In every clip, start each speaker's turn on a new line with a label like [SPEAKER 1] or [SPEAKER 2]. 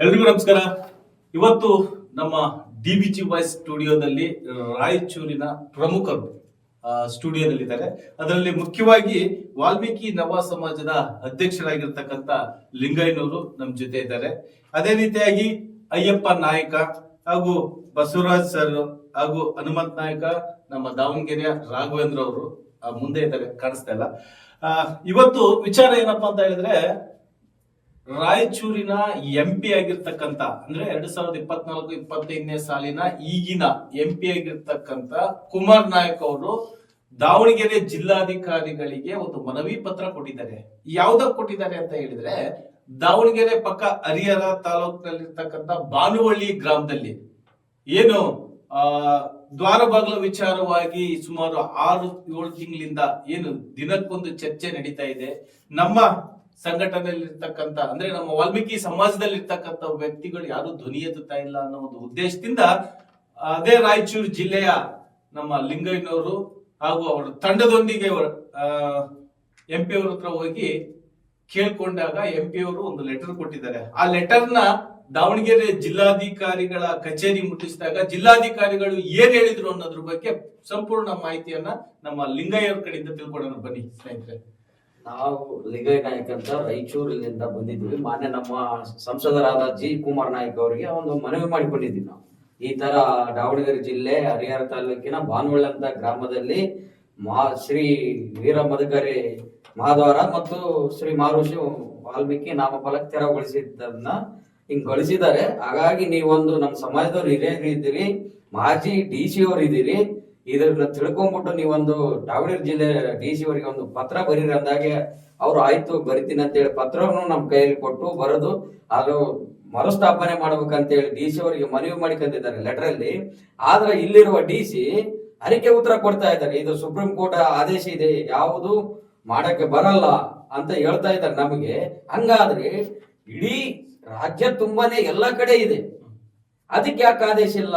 [SPEAKER 1] ಎಲ್ರಿಗೂ ನಮಸ್ಕಾರ. ಇವತ್ತು ನಮ್ಮ ಡಿ ಬಿ ಜಿ ವಾಯ್ಸ್ ಸ್ಟುಡಿಯೋದಲ್ಲಿ ರಾಯಚೂರಿನ ಪ್ರಮುಖರು ಸ್ಟುಡಿಯೋದಲ್ಲಿ ಸ್ಟುಡಿಯೋದಲ್ಲಿದ್ದಾರೆ. ಅದರಲ್ಲಿ ಮುಖ್ಯವಾಗಿ ವಾಲ್ಮೀಕಿ ನವ ಸಮಾಜದ ಅಧ್ಯಕ್ಷರಾಗಿರ್ತಕ್ಕಂಥ ಲಿಂಗಯ್ಯನವರು ನಮ್ಮ ಜೊತೆ ಇದ್ದಾರೆ. ಅದೇ ರೀತಿಯಾಗಿ ಅಯ್ಯಪ್ಪ ನಾಯಕ ಹಾಗೂ ಬಸವರಾಜ್ ಸರ್ ಹಾಗೂ ಹನುಮಂತ್ ನಾಯಕ, ನಮ್ಮ ದಾವಣಗೆರೆಯ ರಾಘವೇಂದ್ರ ಅವರು ಮುಂದೆ ಇದ್ದಾರೆ. ಕಾಣಿಸ್ತಾ ಇಲ್ಲ. ಇವತ್ತು ವಿಚಾರ ಏನಪ್ಪಾ ಅಂತ ಹೇಳಿದ್ರೆ ರಾಯಚೂರಿನ ಎಂ ಪಿ ಆಗಿರ್ತಕ್ಕಂತ, ಅಂದ್ರೆ ಎರಡ್ ಸಾವಿರದ ಇಪ್ಪತ್ನಾಲ್ಕು, ಇಪ್ಪತ್ತೈದನೇ ಸಾಲಿನ ಈಗಿನ ಎಂ ಪಿ ಆಗಿರ್ತಕ್ಕಂತ ಕುಮಾರ್ ನಾಯಕ್ ಅವರು ದಾವಣಗೆರೆ ಜಿಲ್ಲಾಧಿಕಾರಿಗಳಿಗೆ ಒಂದು ಮನವಿ ಪತ್ರ ಕೊಟ್ಟಿದ್ದಾರೆ. ಯಾವ್ದಕ್ ಕೊಟ್ಟಿದ್ದಾರೆ ಅಂತ ಹೇಳಿದ್ರೆ, ದಾವಣಗೆರೆ ಪಕ್ಕ ಹರಿಹರ ತಾಲೂಕಿನಲ್ಲಿರ್ತಕ್ಕಂಥ ಬಾನುವಳ್ಳಿ ಗ್ರಾಮದಲ್ಲಿ ಏನು, ಆ ದ್ವಾರ ಬಾಗಿಲ ವಿಚಾರವಾಗಿ ಸುಮಾರು ಆರು ಏಳು ತಿಂಗಳಿಂದ ಏನು ದಿನಕ್ಕೊಂದು ಚರ್ಚೆ ನಡೀತಾ ಇದೆ. ನಮ್ಮ ಸಂಘಟನೆಯಲ್ಲಿರ್ತಕ್ಕಂಥ, ಅಂದ್ರೆ ನಮ್ಮ ವಾಲ್ಮೀಕಿ ಸಮಾಜದಲ್ಲಿರ್ತಕ್ಕಂಥ ವ್ಯಕ್ತಿಗಳು ಯಾರು ಧ್ವನಿ ಎತ್ತುತ್ತಾ ಇಲ್ಲ ಅನ್ನೋ ಒಂದು ಉದ್ದೇಶದಿಂದ, ಅದೇ ರಾಯಚೂರು ಜಿಲ್ಲೆಯ ನಮ್ಮ ಲಿಂಗಯ್ಯನವರು ಹಾಗೂ ಅವರ ತಂಡದೊಂದಿಗೆ ಎಂ ಪಿ ಅವ್ರ ಹತ್ರ ಹೋಗಿ ಕೇಳ್ಕೊಂಡಾಗ ಎಂ ಪಿ ಅವರು ಒಂದು ಲೆಟರ್ ಕೊಟ್ಟಿದ್ದಾರೆ. ಆ ಲೆಟರ್ನ ದಾವಣಗೆರೆ ಜಿಲ್ಲಾಧಿಕಾರಿಗಳ ಕಚೇರಿ ಮುಟ್ಟಿಸಿದಾಗ ಜಿಲ್ಲಾಧಿಕಾರಿಗಳು ಏನ್ ಹೇಳಿದ್ರು ಅನ್ನೋದ್ರ ಬಗ್ಗೆ ಸಂಪೂರ್ಣ ಮಾಹಿತಿಯನ್ನ ನಮ್ಮ ಲಿಂಗಯ್ಯವ್ರ ಕಡೆಯಿಂದ ತಿಳ್ಕೊಳ್ಳೋಣ ಬನ್ನಿ ಸ್ನೇಹಿತರೆ.
[SPEAKER 2] ನಾವು ಲಿಂಗಯ್ಯ ನಾಯಕ್ ಅಂತ ರಾಯಚೂರಿನಿಂದ ಬಂದಿದ್ದೀವಿ. ಮಾನ್ಯ ನಮ್ಮ ಸಂಸದರಾದ ಜಿ ಕುಮಾರ್ ನಾಯಕ್ ಅವರಿಗೆ ಒಂದು ಮನವಿ ಮಾಡಿಕೊಂಡಿದ್ದೀವಿ ನಾವು. ಈ ತರ ದಾವಣಗೆರೆ ಜಿಲ್ಲೆ ಹರಿಹರ ತಾಲೂಕಿನ ಭಾನುವಳ್ಳ ಅಂತ ಗ್ರಾಮದಲ್ಲಿ ಮಾ ಶ್ರೀ ವೀರ ಮದಕರಿ ಮಹಾದ್ವಾರ ಮತ್ತು ಶ್ರೀ ಮಾರುಷಿ ವಾಲ್ಮೀಕಿ ನಾಮಫಲಕ ತೆರವುಗೊಳಿಸಿದ್ದನ್ನ ಹಿಂಗ್ ಗಳಿಸಿದ್ದಾರೆ. ಹಾಗಾಗಿ ನೀವೊಂದು ನಮ್ಮ ಸಮಾಜದವ್ರು ಹಿರಿಯರು ಇದ್ದೀರಿ, ಮಾಜಿ ಡಿ ಸಿ ಅವ್ರು ಇದ್ದೀರಿ ಇದನ್ನ ತಿಳ್ಕೊಂಡ್ಬಿಟ್ಟು ನೀವೊಂದು ದಾವಣಗೆರೆ ಜಿಲ್ಲೆ ಡಿ ಸಿ ಅವರಿಗೆ ಒಂದು ಪತ್ರ ಬರೀರಿ ಅಂದಾಗೆ ಅವ್ರು ಆಯ್ತು, ಬರಿತೀನಿ ಅಂತೇಳಿ ಪತ್ರವನ್ನು ನಮ್ಮ ಕೈಯಲ್ಲಿ ಕೊಟ್ಟು ಬರೆದು ಅದು ಮರುಸ್ಥಾಪನೆ ಮಾಡ್ಬೇಕಂತ ಹೇಳಿ ಡಿ ಸಿ ಅವರಿಗೆ ಮನವಿ ಮಾಡಿಕೊಂಡಿದ್ದಾರೆ ಲೆಟರ್ ಅಲ್ಲಿ ಆದ್ರೆ ಇಲ್ಲಿರುವ ಡಿ ಸಿ ಅದಕ್ಕೆ ಉತ್ತರ ಕೊಡ್ತಾ ಇದ್ದಾರೆ. ಇದು ಸುಪ್ರೀಂ ಕೋರ್ಟ್ ಆದೇಶ ಇದೆ, ಯಾವುದು ಮಾಡಕ್ಕೆ ಬರಲ್ಲ ಅಂತ ಹೇಳ್ತಾ ಇದ್ದಾರೆ ನಮಗೆ. ಹಂಗಾದ್ರೆ ಇಡೀ ರಾಜ್ಯ ತುಂಬಾನೇ ಎಲ್ಲ ಕಡೆ ಇದೆ. ಅದಕ್ಕೆ ಯಾಕೆ ಆದೇಶ ಇಲ್ಲ?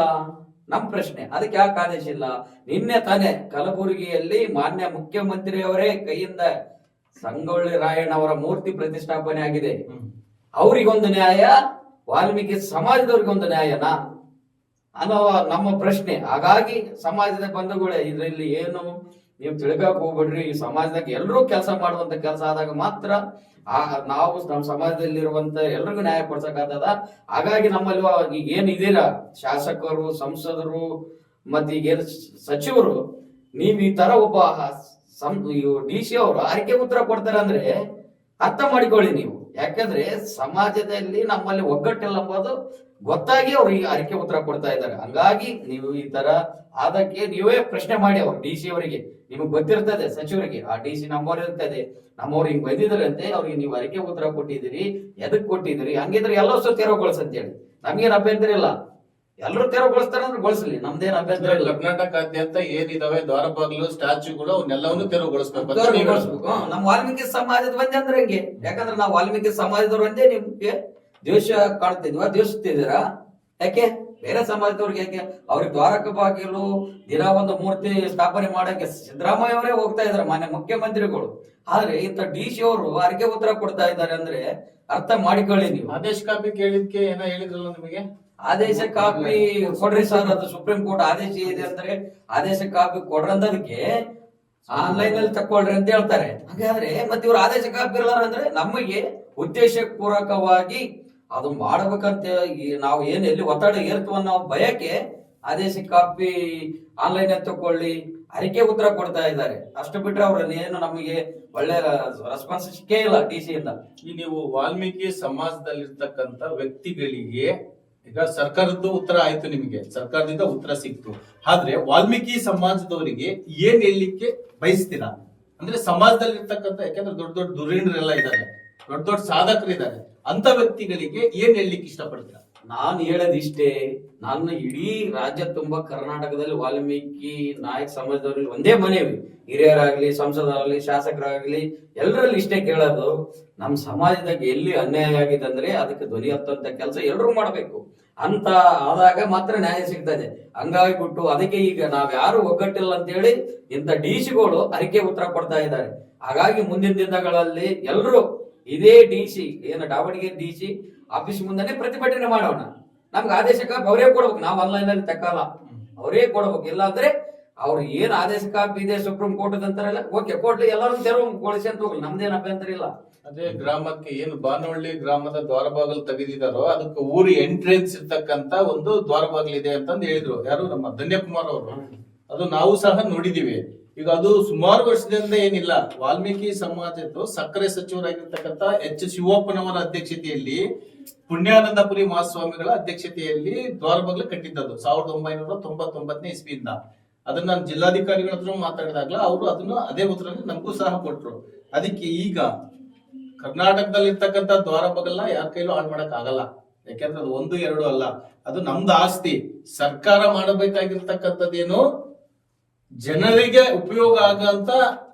[SPEAKER 2] ನಮ್ ಪ್ರಶ್ನೆ. ಅದಕ್ಕೆ ಯಾಕೆ ಆದೇಶ ಇಲ್ಲ? ನಿನ್ನೆ ತಾನೇ ಕಲಬುರಗಿಯಲ್ಲಿ ಮಾನ್ಯ ಮುಖ್ಯಮಂತ್ರಿಯವರೇ ಕೈಯಿಂದ ಸಂಗೊಳ್ಳಿ ರಾಯಣ್ಣ ಅವರ ಮೂರ್ತಿ ಪ್ರತಿಷ್ಠಾಪನೆ ಆಗಿದೆ. ಅವರಿಗೊಂದು ನ್ಯಾಯ, ವಾಲ್ಮೀಕಿ ಸಮಾಜದವ್ರಿಗೊಂದು ನ್ಯಾಯನಾ? ಅನ್ನೋ ನಮ್ಮ ಪ್ರಶ್ನೆ. ಹಾಗಾಗಿ ಸಮಾಜದ ಬಂಧುಗಳೇ, ಇದರಲ್ಲಿ ಏನು ನೀವು ತಿಳ್ಕಕ್ ಹೋಗ್ಬಿಡ್ರಿ, ಈ ಸಮಾಜದಾಗ ಎಲ್ಲರೂ ಕೆಲಸ ಮಾಡುವಂತ ಕೆಲಸ ಆದಾಗ ಮಾತ್ರ ಆ ನಾವು ನಮ್ಮ ಸಮಾಜದಲ್ಲಿರುವಂತ ಎಲ್ರಿಗೂ ನ್ಯಾಯ ಕೊಡ್ಸಕ್ಕಾಗ್ತದ ಹಾಗಾಗಿ ನಮ್ಮಲ್ಲಿ ಈಗ ಏನ್ ಶಾಸಕರು, ಸಂಸದರು, ಮತ್ತೆ ಈಗ ಏನ್ ಸಚಿವರು, ನೀವ್ ಈ ತರ ಒಬ್ಬ ಡಿ ಸಿ ಅವರು ಆಯ್ಕೆ ಉತ್ತರ ಕೊಡ್ತಾರೆ ಅಂದ್ರೆ ಅರ್ಥ ಮಾಡಿಕೊಳ್ಳಿ ನೀವು. ಯಾಕಂದ್ರೆ ಸಮಾಜದಲ್ಲಿ ನಮ್ಮಲ್ಲಿ ಒಗ್ಗಟ್ಟಿಲ್ಲ ಎಂಬುದು ಗೊತ್ತಾಗಿ ಅವ್ರಿಗೆ ಅರಿಕೆ ಉತ್ತರ ಕೊಡ್ತಾ ಇದ್ದಾರೆ. ಹಂಗಾಗಿ ನೀವು ಈ ತರ ಅದಕ್ಕೆ ನೀವೇ ಪ್ರಶ್ನೆ ಮಾಡಿ ಅವ್ರು ಡಿ ಸಿ ಅವರಿಗೆ. ನಿಮಗೆ ಗೊತ್ತಿರ್ತದೆ ಸಚಿವರಿಗೆ. ಆ ಡಿ ಸಿ ನಂಬರ್ ಇರ್ತದೆ. ನಮ್ಮವ್ರು ಹಿಂಗ್ ಬಂದಿದ್ರಂತೆ ಅಂತೆ ಅವ್ರಿಗೆ ನೀವು ಅರಿಕೆ ಉತ್ತರ ಕೊಟ್ಟಿದ್ದೀರಿ. ಎದಕ್ ಕೊಟ್ಟಿದ್ದೀರಿ? ಹಂಗಿದ್ರೆ ಎಲ್ಲ ಅಂತ ತೆರವುಗೊಳಿಸಂತೇಳಿ ನಮ್ಗೇನ್ ಅಭ್ಯಂತರ ಇಲ್ಲ. ಎಲ್ಲರೂ ತೆರವುಗೊಳಿಸ್ತಾರ ಅಂದ್ರೆ ಗೊಳಿಸ್ಲಿ. ನಮ್ದೇನ್ ಅಭ್ಯಂತರ ಇಲ್ಲ.
[SPEAKER 1] ಕರ್ನಾಟಕಾದ್ಯಂತ ಏನಿದಾವೆ? ದ್ವಾರಬಾಗ್ಲು ಸ್ಟ್ಯಾಚುಗಳು ಸ್ಟ್ಯಾಚ್ಯೂಗಳು ಅವನ್ನೆಲ್ಲವನ್ನು ತೆರವುಗೊಳಿಸ್ಬೇಕು.
[SPEAKER 2] ನಮ್ಮ ವಾಲ್ಮೀಕಿ ಸಮಾಜದ ಬಂದೆ ಅಂದ್ರೆ ಹೆಂಗೆ. ಯಾಕಂದ್ರೆ ನಾವು ವಾಲ್ಮೀಕಿ ಸಮಾಜದವ್ರು ಒಂದೇ ನಿಮ್ಗೆ. ದ್ವೇಷ ಕಾಣ್ತಿದ್ವಾ ದ್ವೇಷಿಸ್ತಿದ್ದೀರಾ ಯಾಕೆ? ಬೇರೆ ಸಮಾಜದವ್ರಿಗೆ ಯಾಕೆ? ಅವ್ರಿಗೆ ದ್ವಾರಕ ಬಾಗಿಲು ದಿನ ಒಂದು ಮೂರ್ತಿ ಸ್ಥಾಪನೆ ಮಾಡಕ್ಕೆ ಸಿದ್ದರಾಮಯ್ಯ ಅವರೇ ಹೋಗ್ತಾ ಇದಾರೆ ಮಾನ್ಯ ಮುಖ್ಯಮಂತ್ರಿಗಳು. ಆದ್ರೆ ಇಂತ ಡಿ ಸಿ ಅವರು ಅರ್ಗೆ ಉತ್ತರ ಕೊಡ್ತಾ ಇದ್ದಾರೆ ಅಂದ್ರೆ ಅರ್ಥ ಮಾಡಿಕೊಳ್ಳಿ ನೀವು.
[SPEAKER 1] ಆದೇಶ ಕಾಪಿ ಕೇಳಿದ್ಕೆ ಏನೋ ಹೇಳಿದ್ರಲ್ಲ ನಿಮಗೆ?
[SPEAKER 2] ಆದೇಶ ಕಾಪಿ ಕೊಡ್ರಿ ಸರ್ ಅದು ಸುಪ್ರೀಂ ಕೋರ್ಟ್ ಆದೇಶ ಇದೆ ಅಂದ್ರೆ ಆದೇಶ ಕಾಪಿ ಕೊಡ್ರಿ ಅಂದದಕ್ಕೆ ಆನ್ಲೈನ್ ಅಲ್ಲಿ ತಕೊಳ್ರಿ ಅಂತ ಹೇಳ್ತಾರೆ. ಹಾಗಾದ್ರೆ ಮತ್ತೆ ಇವ್ರು ಆದೇಶ ಕಾಪಿ ಇರಲ್ಲ ಅಂದ್ರೆ ನಮಗೆ ಉದ್ದೇಶ ಪೂರ್ವಕವಾಗಿ ಅದು ಮಾಡ್ಬೇಕಂತ ನಾವು ಏನ್ ಎಲ್ಲಿ ಒತ್ತಡ ಏರ್ತೀವ ನಾವು ಭಯಕ್ಕೆ ಆದೇಶ ಕಾಪಿ ಆನ್ಲೈನ್ ಅಲ್ಲಿ ತಕೊಳ್ಳಿ ಅರಿಕೆ ಉತ್ತರ ಕೊಡ್ತಾ ಇದ್ದಾರೆ. ಅಷ್ಟು ಬಿಟ್ರೆ ಅವ್ರ ಏನು ನಮಗೆ ಒಳ್ಳೆ ರೆಸ್ಪಾನ್ಸ್ ಸಿಕ್ಕೇ ಇಲ್ಲ ಟಿ ಸಿ ಇಂದ.
[SPEAKER 1] ನೀವು ವಾಲ್ಮೀಕಿ ಸಮಾಜದಲ್ಲಿರ್ತಕ್ಕಂಥ ವ್ಯಕ್ತಿಗಳಿಗೆ ಈಗ ಸರ್ಕಾರದ್ದು ಉತ್ತರ ಆಯ್ತು ನಿಮಗೆ, ಸರ್ಕಾರದಿಂದ ಉತ್ತರ ಸಿಕ್ತು. ಆದ್ರೆ ವಾಲ್ಮೀಕಿ ಸಮಾಜದವರಿಗೆ ಏನ್ ಹೇಳಲಿಕ್ಕೆ ಬಯಸ್ತೀರಾ? ಅಂದ್ರೆ ಸಮಾಜದಲ್ಲಿರ್ತಕ್ಕಂಥ, ಯಾಕಂದ್ರೆ ದೊಡ್ಡ ದೊಡ್ಡ ದುರೀಣರೆಲ್ಲ ಇದ್ದಾರೆ. ದೊಡ್ಡ ದೊಡ್ಡ ಸಾಧಕರು ಇದ್ದಾರೆ ಅಂತ ವ್ಯಕ್ತಿಗಳಿಗೆ ಏನ್ ಹೇಳಲಿಕ್ಕೆ ಇಷ್ಟಪಡ್ತೀರಾ?
[SPEAKER 2] ನಾನು ಹೇಳೋದಿಷ್ಟೇ, ನನ್ನ ಇಡೀ ರಾಜ್ಯ ತುಂಬಾ ಕರ್ನಾಟಕದಲ್ಲಿ ವಾಲ್ಮೀಕಿ ನಾಯಕ್ ಸಮಾಜದವರಲ್ಲಿ ಒಂದೇ ಮನೆ ಹಿರಿಯರಾಗ್ಲಿ, ಸಂಸದರಾಗ್ಲಿ, ಶಾಸಕರಾಗ್ಲಿ ಎಲ್ಲರಲ್ಲಿ ಇಷ್ಟೇ ಕೇಳೋದು ನಮ್ಮ ಸಮಾಜದಾಗ ಎಲ್ಲಿ ಅನ್ಯಾಯ ಆಗಿದೆ ಅಂದ್ರೆ ಅದಕ್ಕೆ ಧ್ವನಿ ಹತ್ತಂತ ಕೆಲಸ ಎಲ್ಲರೂ ಮಾಡಬೇಕು. ಅಂತ ಆದಾಗ ಮಾತ್ರ ನ್ಯಾಯ ಸಿಗ್ತದೆ ಹಂಗಾಗಿ ಬಿಟ್ಟು ಅದಕ್ಕೆ ಈಗ ನಾವ್ ಯಾರು ಒಗ್ಗಟ್ಟಿಲ್ಲ ಅಂತೇಳಿ ಇಂಥ ಡಿ ಸಿಗಳು ಅರಿಕೆ ಉತ್ತರ ಕೊಡ್ತಾ ಇದ್ದಾರೆ. ಹಾಗಾಗಿ ಮುಂದಿನ ದಿನಗಳಲ್ಲಿ ಎಲ್ಲರೂ ಇದೇ ಡಿ ಸಿ, ಏನು ದಾವಣಗೆರೆ ಡಿ ಸಿ, ಆಫೀಸ್ ಮುಂದನೆ ಪ್ರತಿಭಟನೆ ಮಾಡೋಣ. ನಮ್ಗೆ ಆದೇಶ ಕಾಪಿ ಅವರೇ ಕೊಡ್ಬೇಕು. ನಾವು ಆನ್ಲೈನ್ ಅಲ್ಲಿ ತಕ್ಕಲ್ಲ. ಅವರೇ ಕೊಡ್ಬೇಕು. ಇಲ್ಲಾಂದ್ರೆ ಅವ್ರು ಏನ್ ಆದೇಶ ಕಾಪಿ ಇದೆ ಸುಪ್ರೀಂ ಕೋರ್ಟ್ ಅಂತಾರಲ್ಲ, ಓಕೆ ಕೋರ್ಟ್ ಎಲ್ಲರೂ ತೆರವುಗೊಳಿಸಿ ಅಂತ ಹೋಗ್ಲಿ. ನಮ್ದೇನ್ ಅಭ್ಯಂತರ ಇಲ್ಲ.
[SPEAKER 1] ಅದೇ ಗ್ರಾಮಕ್ಕೆ ಏನು ಬಾನವಳ್ಳಿ ಗ್ರಾಮದ ದ್ವಾರಬಾಗಿಲು ತೆಗೆದಿದಾರೋ ಅದಕ್ಕೆ ಊರಿ ಎಂಟ್ರೆನ್ಸ್ ಇರ್ತಕ್ಕಂತ ಒಂದು ದ್ವಾರಬಾಗಿಲು ಇದೆ ಅಂತಂದು ಹೇಳಿದ್ರು. ಯಾರು? ನಮ್ಮ ಧನ್ಯಕುಮಾರ್ ಅವರು. ಅದು ನಾವು ಸಹ ನೋಡಿದೀವಿ. ಈಗ ಅದು ಸುಮಾರು ವರ್ಷದಿಂದ ಏನಿಲ್ಲ. ವಾಲ್ಮೀಕಿ ಸಮಾಜದ್ದು ಸಕ್ಕರೆ ಸಚಿವರಾಗಿರ್ತಕ್ಕಂಥ ಎಚ್ ಶಿವಪ್ಪನವರ ಅಧ್ಯಕ್ಷತೆಯಲ್ಲಿ, ಪುಣ್ಯಾನಂದಪುರಿ ಮಹಾಸ್ವಾಮಿಗಳ ಅಧ್ಯಕ್ಷತೆಯಲ್ಲಿ ದ್ವಾರ ಕಟ್ಟಿದ್ದದ್ದು ಕಟ್ಟಿದ್ದದು ಸಾವಿರದ ಒಂಬೈನೂರ ತೊಂಬತ್ತೊಂಬತ್ತನೇ ಇಸ್ವಿಯಿಂದ. ಅದನ್ನ ನಾನು ಜಿಲ್ಲಾಧಿಕಾರಿಗಳ ಹತ್ರ ಮಾತಾಡಿದಾಗ್ಲ ಅವರು ಅದನ್ನ ಅದೇ ಉತ್ತರ ನಮಗೂ ಸಹ ಕೊಟ್ರು. ಅದಕ್ಕೆ ಈಗ ಕರ್ನಾಟಕದಲ್ಲಿ ಇರ್ತಕ್ಕಂಥ ದ್ವಾರ ಬಾಗಿಲ್ನ ಯಾರ ಕೈಲೂ ಹಾಳು ಮಾಡಕ್ ಆಗಲ್ಲ. ಯಾಕೆಂದ್ರೆ ಅದು ಒಂದು, ಎರಡು ಅಲ್ಲ. ಅದು ನಮ್ದು ಆಸ್ತಿ. ಸರ್ಕಾರ ಮಾಡಬೇಕಾಗಿರ್ತಕ್ಕಂಥದ್ದೇನು ಜನರಿಗೆ ಉಪಯೋಗ ಆಗಂತ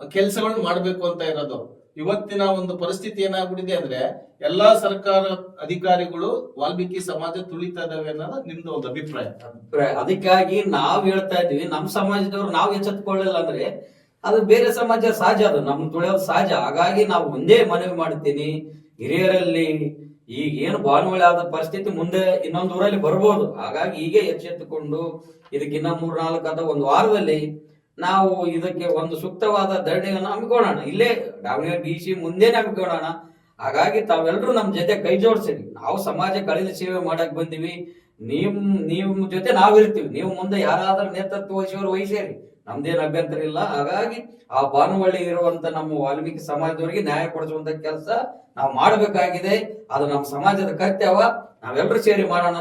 [SPEAKER 1] ಕೆಲಸಗಳನ್ನ ಮಾಡ್ಬೇಕು ಅಂತ ಇರೋದು. ಇವತ್ತಿನ ಒಂದು ಪರಿಸ್ಥಿತಿ ಏನಾಗ್ಬಿಟ್ಟಿದೆ ಅಂದ್ರೆ ಎಲ್ಲಾ ಸರ್ಕಾರ ಅಧಿಕಾರಿಗಳು ವಾಲ್ಮೀಕಿ ಸಮಾಜ ತುಳಿತಾ ಇದಾವೆ ಅನ್ನೋದು ನಿಮ್ದು ಒಂದು ಅಭಿಪ್ರಾಯ.
[SPEAKER 2] ಅಭಿಪ್ರಾಯ. ಅದಕ್ಕಾಗಿ ನಾವ್ ಹೇಳ್ತಾ ಇದೀವಿ ನಮ್ಮ ಸಮಾಜದವ್ರು ನಾವು ಎಚ್ಚೆತ್ಕೊಳ್ಳಿಲ್ಲ ಅಂದ್ರೆ ಅದು ಬೇರೆ ಸಮಾಜ ಸಹಜ ಅದು. ನಮ್ ತುಳಿಯೋದು ಸಹಜ. ಹಾಗಾಗಿ ನಾವು ಒಂದೇ ಮನವಿ ಮಾಡ್ತೀನಿ, ಹಿರಿಯರಲ್ಲಿ ಈಗ ಏನು ಬಾನುವಳಿ ಆದ ಪರಿಸ್ಥಿತಿ ಮುಂದೆ ಇನ್ನೊಂದು ಊರಲ್ಲಿ ಬರ್ಬೋದು. ಹಾಗಾಗಿ ಹೀಗೆ ಎಚ್ಚೆತ್ತುಕೊಂಡು ಇದಕ್ಕಿನ್ನ ಮೂರ್ನಾಲ್ಕು ಮೂರ್ ನಾಲ್ಕು ಅಥವಾ ಒಂದು ವಾರದಲ್ಲಿ ನಾವು ಇದಕ್ಕೆ ಒಂದು ಸೂಕ್ತವಾದ ಧರಣಿಯನ್ನು ಹಮ್ಮಿಕೊಳ್ಳೋಣ. ಇಲ್ಲೇ ದಾವಣಗೆರೆ ಡಿ ಸಿ ಮುಂದೇನೆ ಹಮ್ಮಿಕೊಳ್ಳೋಣ. ಹಾಗಾಗಿ ತಾವೆಲ್ಲರೂ ನಮ್ಮ ಜೊತೆ ಕೈ ಜೋಡಿಸಿರಿ. ನಾವು ಸಮಾಜ ಕಳಿದ ಸೇವೆ ಮಾಡಕ್ ಬಂದಿವಿ. ನಿಮ್ ನಿಮ್ ಜೊತೆ ನಾವಿರ್ತೀವಿ. ನೀವು ಮುಂದೆ ಯಾರಾದ್ರೂ ನೇತೃತ್ವ ವಹಿಸೋರು ವಹಿಸೇರಿ. ನಮ್ದೇನ್ ಅಭ್ಯಂತರ ಇಲ್ಲ. ಹಾಗಾಗಿ ಆ ಬಾನುವಳ್ಳಿ ಇರುವಂತ ನಮ್ಮ ವಾಲ್ಮೀಕಿ ಸಮಾಜದವರಿಗೆ ನ್ಯಾಯ ಕೊಡಿಸುವಂತ ಕೆಲಸ ನಾವು ಮಾಡಬೇಕಾಗಿದೆ. ಅದು ನಮ್ಮ ಸಮಾಜದ ಕರ್ತವ್ಯ. ನಾವೆಲ್ಲರೂ ಸೇರಿ ಮಾಡೋಣ